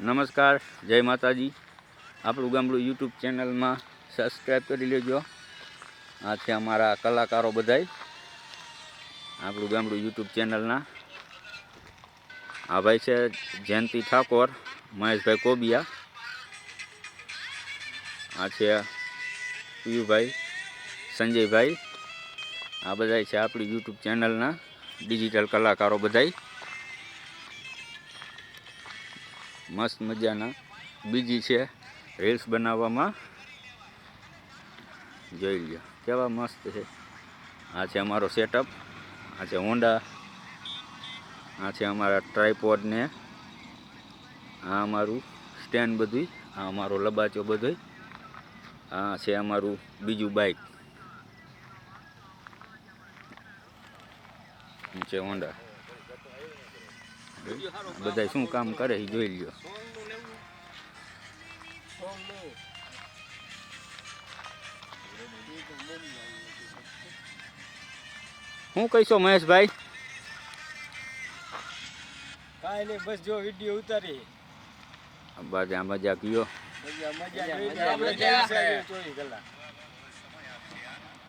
નમસ્કાર, જય માતાજી. આપણું ગામડું યુટ્યુબ ચેનલમાં સબસ્ક્રાઈબ કરી લેજો. આ છે અમારા કલાકારો બધાય આપણું ગામડું યુટ્યુબ ચેનલના. આ ભાઈ છે જયંતિ ઠાકોર, મહેશભાઈ કોબિયા. આ છે પિયુભાઈ સંજયભાઈ. આ બધાય છે આપણી યુટ્યુબ ચેનલના ડિજિટલ કલાકારો બધાય. મસ્ત મજાના. બીજી છે રીલ્સ બનાવવામાં. જોઈ લ્યો, કેવા મસ્ત છે. આ છે અમારો સેટઅપ આ છે હોન્ડા, આ છે અમારા ટ્રાયપોડ ને, આ અમારું સ્ટેન્ડ બધું આ અમારો લબાચો બધો આ છે અમારું બીજું બાઇક છે હોન્ડા. બધા શું કામ કરે એ જોઈ લ્યો. શું કહીશો મહેશભાઈ? કાંઈ નહીં બસ જો વીડિયો ઉતારી. બધા મજા કયો મજા મજા